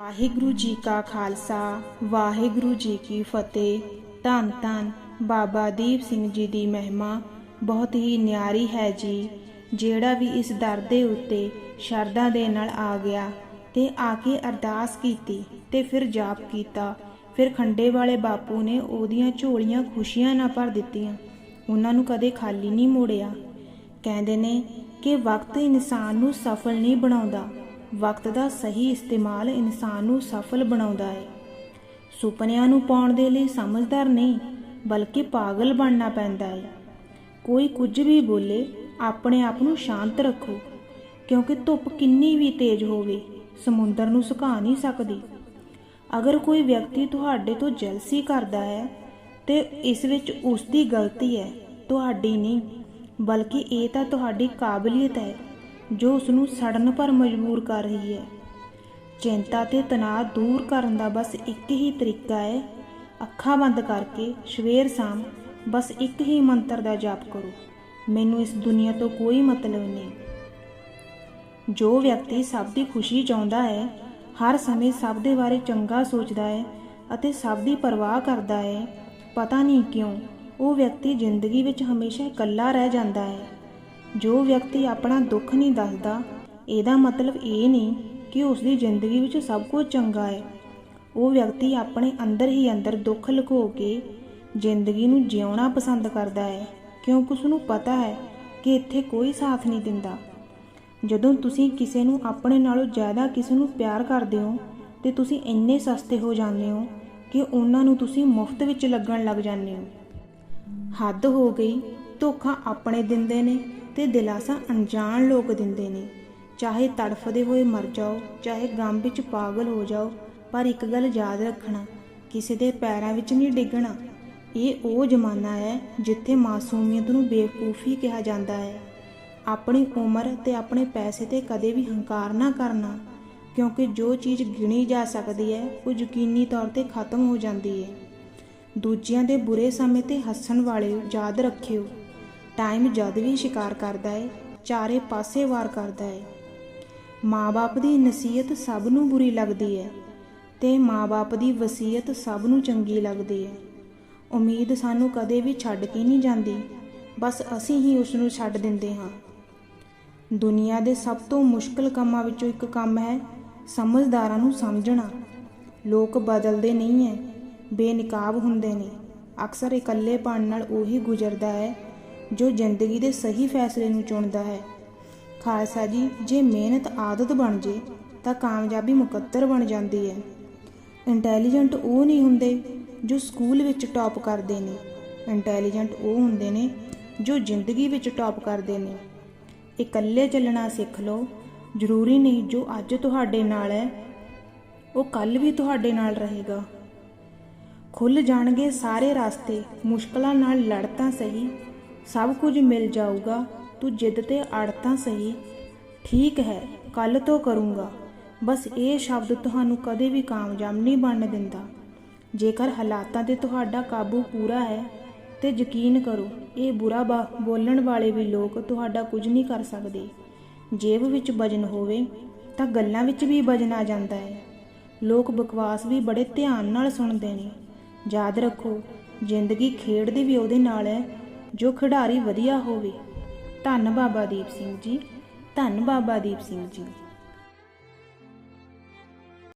ਵਾਹਿਗੁਰੂ ਜੀ ਕਾ ਖਾਲਸਾ, ਵਾਹਿਗੁਰੂ ਜੀ ਕੀ ਫਤਿਹ। ਧੰਨ ਧੰਨ ਬਾਬਾ ਦੀਪ ਸਿੰਘ ਜੀ ਦੀ ਮਹਿਮਾ। ਬਹੁਤ ਹੀ ਨਿਆਰੀ ਹੈ ਜੀ, ਜਿਹੜਾ ਵੀ ਇਸ ਦਰ ਦੇ ਉੱਤੇ ਸ਼ਰਧਾ ਦੇ ਨਾਲ ਆ ਗਿਆ ਤੇ ਆ ਕੇ ਅਰਦਾਸ ਕੀਤੀ ਤੇ ਫਿਰ ਜਾਪ ਕੀਤਾ। ਫਿਰ ਖੰਡੇ ਵਾਲੇ ਬਾਪੂ ਨੇ ਉਹਦੀਆਂ ਝੋਲੀਆਂ ਖੁਸ਼ੀਆਂ ਨਾਲ ਭਰ ਦਿੱਤੀਆਂ। ਉਹਨਾਂ ਨੂੰ ਕਦੇ ਖਾਲੀ ਨਹੀਂ ਮੋੜਿਆ। ਕਹਿੰਦੇ ਨੇ ਕਿ ਵਕਤ ਇਨਸਾਨ ਨੂੰ ਸਫਲ ਨਹੀਂ ਬਣਾਉਂਦਾ। ਵਕਤ ਦਾ ਸਹੀ ਇਸਤੇਮਾਲ ਇਨਸਾਨ ਨੂੰ ਸਫਲ ਬਣਾਉਂਦਾ ਹੈ। ਸੁਪਨਿਆਂ ਨੂੰ ਪਾਉਣ ਦੇ ਲਈ ਸਮਝਦਾਰ ਨਹੀਂ, ਬਲਕਿ ਪਾਗਲ ਬਣਨਾ ਪੈਂਦਾ ਹੈ। ਕੋਈ ਕੁਝ ਵੀ ਬੋਲੇ, ਆਪਣੇ ਆਪ ਨੂੰ ਸ਼ਾਂਤ ਰੱਖੋ, ਕਿਉਂਕਿ ਧੁੱਪ ਕਿੰਨੀ ਵੀ ਤੇਜ਼ ਹੋਵੇ, ਸਮੁੰਦਰ ਨੂੰ ਸੁਕਾ ਨਹੀਂ ਸਕਦੀ। ਅਗਰ ਕੋਈ ਵਿਅਕਤੀ ਤੁਹਾਡੇ ਤੋਂ ਜੈਲਸੀ ਕਰਦਾ ਹੈ, ਤੇ ਇਸ ਵਿੱਚ ਉਸ ਦੀ ਗਲਤੀ ਹੈ, ਤੁਹਾਡੀ ਨਹੀਂ, ਬਲਕਿ ਇਹ ਤਾਂ ਤੁਹਾਡੀ ਕਾਬਲੀਅਤ ਹੈ। ਜੋ ਉਸ ਨੂੰ ਸੜਨ ਪਰ ਮਜਬੂਰ ਕਰ ਰਹੀ ਹੈ। ਚਿੰਤਾ ਤੇ ਤਣਾਅ ਦੂਰ ਕਰਨ ਦਾ ਬਸ ਇੱਕ ਹੀ ਤਰੀਕਾ ਹੈ। ਅੱਖਾਂ ਬੰਦ ਕਰਕੇ ਸਵੇਰ ਸ਼ਾਮ ਬਸ ਇੱਕ ਹੀ ਮੰਤਰ ਦਾ ਜਾਪ ਕਰੋ। ਮੈਨੂੰ ਇਸ ਦੁਨੀਆ ਤੋਂ ਕੋਈ ਮਤਲਬ ਨਹੀਂ। ਜੋ ਵਿਅਕਤੀ ਸਭ ਦੀ ਖੁਸ਼ੀ ਚਾਹੁੰਦਾ ਹੈ, ਹਰ ਸਮੇਂ ਸਭ ਦੇ ਬਾਰੇ ਚੰਗਾ ਸੋਚਦਾ ਹੈ ਅਤੇ ਸਭ ਦੀ ਪਰਵਾਹ ਕਰਦਾ ਹੈ, ਪਤਾ ਨਹੀਂ ਕਿਉਂ ਉਹ ਵਿਅਕਤੀ ਜ਼ਿੰਦਗੀ ਵਿੱਚ ਹਮੇਸ਼ਾ ਇਕੱਲਾ ਰਹਿ ਜਾਂਦਾ ਹੈ। ਜੋ ਵਿਅਕਤੀ ਆਪਣਾ ਦੁੱਖ ਨਹੀਂ ਦੱਸਦਾ, ਇਹਦਾ ਮਤਲਬ ਇਹ ਨਹੀਂ ਕਿ ਉਸ ਦੀ ਜ਼ਿੰਦਗੀ ਵਿੱਚ ਸਭ ਕੁਝ ਚੰਗਾ ਹੈ। ਉਹ ਵਿਅਕਤੀ ਆਪਣੇ ਅੰਦਰ ਹੀ ਅੰਦਰ ਦੁੱਖ ਲੁਕੋ ਕੇ ਜ਼ਿੰਦਗੀ ਨੂੰ ਜਿਉਣਾ ਪਸੰਦ ਕਰਦਾ ਹੈ, ਕਿਉਂਕਿ ਉਸ ਨੂੰ ਪਤਾ ਹੈ ਕਿ ਇੱਥੇ ਕੋਈ ਸਾਥ ਨਹੀਂ ਦਿੰਦਾ। ਜਦੋਂ ਤੁਸੀਂ ਕਿਸੇ ਨੂੰ ਆਪਣੇ ਨਾਲੋਂ ਜ਼ਿਆਦਾ ਕਿਸੇ ਨੂੰ ਪਿਆਰ ਕਰਦੇ ਹੋ, ਤੇ ਤੁਸੀਂ ਇੰਨੇ ਸਸਤੇ ਹੋ ਜਾਂਦੇ ਹੋ ਕਿ ਉਹਨਾਂ ਨੂੰ ਤੁਸੀਂ ਮੁਫਤ ਵਿੱਚ ਲੱਗਣ ਲੱਗ ਜਾਂਦੇ ਹੋ। ਹੱਦ ਹੋ ਗਈ ਧੋਖਾ ਆਪਣੇ ਦਿੰਦੇ ਨੇ ਤੇ ਦਿਲਾਸਾ ਅਣਜਾਣ ਲੋਕ ਦਿੰਦੇ ਨੇ। ਚਾਹੇ ਤੜਫਦੇ ਹੋਏ ਮਰ ਜਾਓ, ਚਾਹੇ ਗਮ ਵਿੱਚ ਪਾਗਲ ਹੋ ਜਾਓ, ਪਰ ਇੱਕ ਗੱਲ ਯਾਦ ਰੱਖਣਾ, ਕਿਸੇ ਦੇ ਪੈਰਾਂ ਵਿੱਚ ਨਹੀਂ ਡਿੱਗਣਾ। ਇਹ ਉਹ ਜ਼ਮਾਨਾ ਹੈ ਜਿੱਥੇ ਮਾਸੂਮੀਅਤ ਨੂੰ ਬੇਵਕੂਫੀ ਕਿਹਾ ਜਾਂਦਾ ਹੈ। ਆਪਣੀ ਉਮਰ ਤੇ ਆਪਣੇ ਪੈਸੇ ਤੇ ਕਦੇ ਵੀ ਹੰਕਾਰ ਨਾ ਕਰਨਾ, ਕਿਉਂਕਿ ਜੋ ਚੀਜ਼ ਗਿਣੀ ਜਾ ਸਕਦੀ ਹੈ, ਉਹ ਯਕੀਨੀ ਤੌਰ ਤੇ ਖਤਮ ਹੋ ਜਾਂਦੀ ਹੈ। ਦੂਜਿਆਂ ਦੇ ਬੁਰੇ ਸਮੇਂ ਤੇ ਹੱਸਣ ਵਾਲੇ ਯਾਦ ਰੱਖਿਓ। ਟਾਈਮ ਜਦ ਵੀ ਸ਼ਿਕਾਰ ਕਰਦਾ ਹੈ ਚਾਰੇ ਪਾਸੇ ਵਾਰ ਕਰਦਾ ਏ। ਮਾਂ-ਬਾਪ ਦੀ ਨਸੀਹਤ ਸਭ ਨੂੰ ਬੁਰੀ ਲੱਗਦੀ ਹੈ ਤੇ ਮਾਂ-ਬਾਪ ਦੀ ਵਸੀਅਤ ਸਭ ਨੂੰ ਚੰਗੀ ਲੱਗਦੀ ਹੈ ਉਮੀਦ ਸਾਨੂੰ ਕਦੇ ਵੀ ਛੱਡ ਕੇ ਨਹੀਂ ਜਾਂਦੀ, ਬਸ ਅਸੀਂ ਹੀ ਉਸ ਨੂੰ ਛੱਡ ਦਿੰਦੇ ਹਾਂ। ਦੁਨੀਆ ਦੇ ਸਭ ਤੋਂ ਮੁਸ਼ਕਲ ਕੰਮਾਂ ਵਿੱਚੋਂ ਇੱਕ ਕੰਮ ਹੈ ਸਮਝਦਾਰਾਂ ਨੂੰ ਸਮਝਣਾ। ਲੋਕ ਬਦਲਦੇ ਨਹੀਂ ਹੈ ਬੇਨਕਾਬ ਹੁੰਦੇ ਨੇ। ਅਕਸਰ ਇਕੱਲੇ ਇਕੱਲੇਪਣ ਨਾਲ ਉਹੀ ਗੁਜ਼ਰਦਾ ਹੈ ਜੋ ਜ਼ਿੰਦਗੀ ਦੇ ਸਹੀ ਫੈਸਲੇ ਨੂੰ ਚੁਣਦਾ ਹੈ। ਖਾਲਸਾ ਜੀ, ਜੇ ਮਿਹਨਤ ਆਦਤ ਬਣ ਜੇ, ਤਾਂ ਕਾਮਯਾਬੀ ਮੁਕੱਦਰ ਬਣ ਜਾਂਦੀ ਹੈ। ਇੰਟੈਲੀਜੈਂਟ ਉਹ ਨਹੀਂ ਹੁੰਦੇ ਜੋ ਸਕੂਲ ਵਿੱਚ ਟੌਪ ਕਰਦੇ ਨੇ। ਇੰਟੈਲੀਜੈਂਟ ਉਹ ਹੁੰਦੇ ਨੇ ਜੋ ਜ਼ਿੰਦਗੀ ਵਿੱਚ ਟੌਪ ਕਰਦੇ ਨੇ। ਇਕੱਲੇ ਚੱਲਣਾ ਸਿੱਖ ਲਓ, ਜ਼ਰੂਰੀ ਨਹੀਂ ਜੋ ਅੱਜ ਤੁਹਾਡੇ ਨਾਲ ਹੈ, ਉਹ ਕੱਲ ਵੀ ਤੁਹਾਡੇ ਨਾਲ ਰਹੇਗਾ। ਖੁੱਲ ਜਾਣਗੇ ਸਾਰੇ ਰਸਤੇ, ਮੁਸ਼ਕਲਾਂ ਨਾਲ ਲੜ ਤਾਂ ਸਹੀ ਸਭ ਕੁਝ ਮਿਲ ਜਾਊਗਾ। ਤੂੰ ਜਿੱਦ ਤੇ ਅੜ ਤਾਂ ਸਹੀ। ਠੀਕ ਹੈ ਕੱਲ ਤੋਂ ਕਰੂੰਗਾ। ਬਸ ਇਹ ਸ਼ਬਦ ਤੁਹਾਨੂੰ ਕਦੇ ਵੀ ਕਾਮਯਾਬ ਨਹੀਂ ਬਣਨ ਦਿੰਦਾ। ਜੇਕਰ ਹਾਲਾਤਾਂ ਤੇ ਤੁਹਾਡਾ ਕਾਬੂ ਪੂਰਾ ਹੈ, ਤੇ ਯਕੀਨ ਕਰੋ, ਇਹ ਬੁਰਾ ਬਾ- ਬੋਲਣ ਵਾਲੇ ਵੀ ਲੋਕ ਤੁਹਾਡਾ ਕੁਝ ਨਹੀਂ ਕਰ ਸਕਦੇ। ਜੇਬ ਵਿੱਚ ਵਜਨ ਹੋਵੇ, ਤਾਂ ਗੱਲਾਂ ਵਿੱਚ ਵੀ ਵਜਨ ਆ ਜਾਂਦਾ ਹੈ। ਲੋਕ ਬਕਵਾਸ ਵੀ ਬੜੇ ਧਿਆਨ ਨਾਲ ਸੁਣਦੇ ਨੇ। ਯਾਦ ਰੱਖੋ, ਜ਼ਿੰਦਗੀ ਖੇਡ ਦੀ ਵੀ ਉਹਦੇ ਨਾਲ ਹੈ ਜੋ ਖਿਡਾਰੀ ਵਧੀਆ ਹੋਵੇ। ਧੰਨ ਬਾਬਾ ਦੀਪ ਸਿੰਘ ਜੀ ਧੰਨ ਬਾਬਾ ਦੀਪ ਸਿੰਘ ਜੀ।